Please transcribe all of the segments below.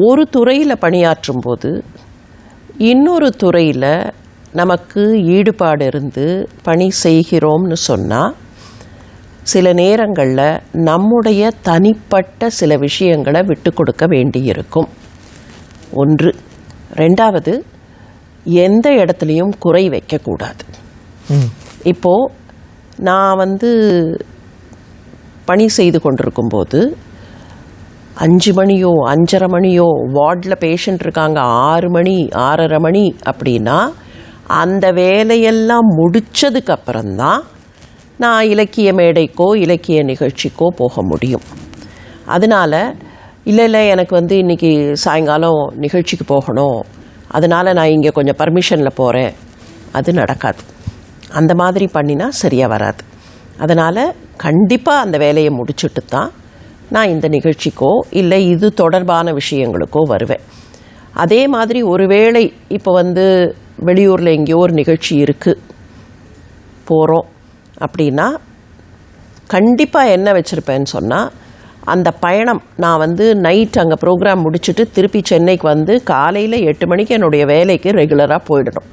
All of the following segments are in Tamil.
ஒரு துறையில் பணியாற்றும் போது இன்னொரு துறையில் நமக்கு ஈடுபாடு இருந்து பணி செய்கிறோம்னு சொன்னால் சில நேரங்களில் நம்முடைய தனிப்பட்ட சில விஷயங்களை விட்டு கொடுக்க வேண்டியிருக்கும். ஒன்று. ரெண்டாவது எந்த இடத்துலையும் குறை வைக்கக்கூடாது இப்போது நான் வந்து பணி செய்து கொண்டிருக்கும்போது அஞ்சு மணியோ அஞ்சரை மணியோ வார்டில் பேஷண்ட் இருக்காங்க ஆறு மணி ஆறரை மணி அப்படின்னா அந்த வேலையெல்லாம் முடிச்சதுக்கு அப்புறம்தான் நான் இலக்கிய மேடைக்கோ இலக்கிய நிகழ்ச்சிக்கோ போக முடியும். அதனால இல்லை இல்லை எனக்கு வந்து இன்றைக்கி சாயங்காலம் நிகழ்ச்சிக்கு போகணும். அதனால் நான் இங்கே கொஞ்சம் பர்மிஷனில் போகிறேன் அது நடக்காது. அந்த மாதிரி பண்ணினா சரியாக வராது. அதனால் கண்டிப்பாக அந்த வேலையை முடிச்சுட்டு தான் நான் இந்த நிகழ்ச்சிக்கோ இல்லை இது தொடர்பான விஷயங்களுக்கோ வருவேன். அதே மாதிரி ஒருவேளை இப்போ வந்து வெளியூரில் எங்கேயோ ஒரு நிகழ்ச்சி இருக்குது போகிறோம் அப்படின்னா கண்டிப்பாக என்ன வச்சுருப்பேன்னு சொன்னால் அந்த பயணம் நான் வந்து நைட் அங்கே ப்ரோக்ராம் முடிச்சுட்டு திருப்பி சென்னைக்கு வந்து காலையில் எட்டு மணிக்கு என்னுடைய வேலைக்கு ரெகுலராக போயிடணும்.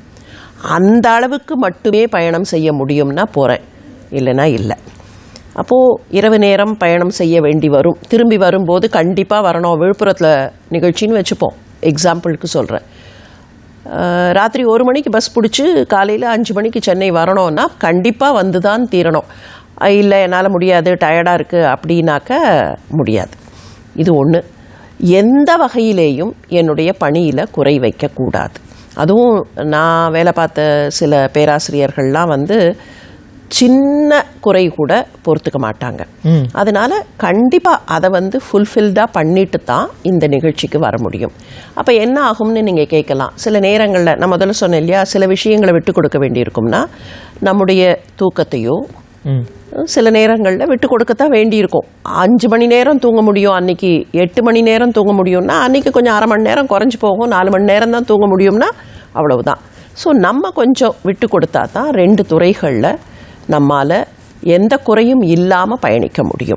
அந்த அளவுக்கு மட்டுமே பயணம் செய்ய முடியும்னா போகிறேன் இல்லைன்னா இல்லை. அப்போது இரவு நேரம் பயணம் செய்ய வேண்டி வரும். திரும்பி வரும்போது கண்டிப்பாக வரணும். விழுப்புரத்தில் நிகழ்ச்சின்னு வச்சுப்போம். எக்ஸாம்பிளுக்கு சொல்கிறேன் ராத்திரி ஒரு மணிக்கு பஸ் பிடிச்சி காலையில் அஞ்சு மணிக்கு சென்னை வரணும்னா கண்டிப்பாக வந்து தான் தீரணும் இல்லை என்னால் முடியாது டயர்டாக இருக்குது அப்படின்னாக்க முடியாது. இது ஒன்று எந்த வகையிலேயும் என்னுடைய பணியில் குறை வைக்கக்கூடாது. அதுவும் நான் வேலை பார்த்த சில பேராசிரியர்கள்லாம் வந்து சின்ன குறை கூட பொறுத்துக்க மாட்டாங்க. அதனால கண்டிப்பாக அதை வந்து ஃபுல்ஃபில்டாக பண்ணிட்டு தான் இந்த நிகழ்ச்சிக்கு வர முடியும். அப்போ என்ன ஆகும்னு நீங்கள் கேட்கலாம். சில நேரங்களில் நான் முதல்ல சொன்னேன் இல்லையா சில விஷயங்களை விட்டு கொடுக்க வேண்டியிருக்கும்னா நம்முடைய தூக்கத்தையோ சில நேரங்களில் விட்டு கொடுக்கத்தான் வேண்டியிருக்கும். அஞ்சு மணி நேரம் தூங்க முடியும் அன்னைக்கு எட்டு மணி நேரம் தூங்க முடியும்னா அன்னைக்கு கொஞ்சம் அரை மணி நேரம் குறைஞ்சி போகும் நாலு மணி நேரம் தான் தூங்க முடியும்னா அவ்வளவுதான். ஸோ நம்ம கொஞ்சம் விட்டு கொடுத்தா தான் ரெண்டு துறைகளில் நம்மால் எந்த குறையும் இல்லாமல் பயணிக்க முடியும்.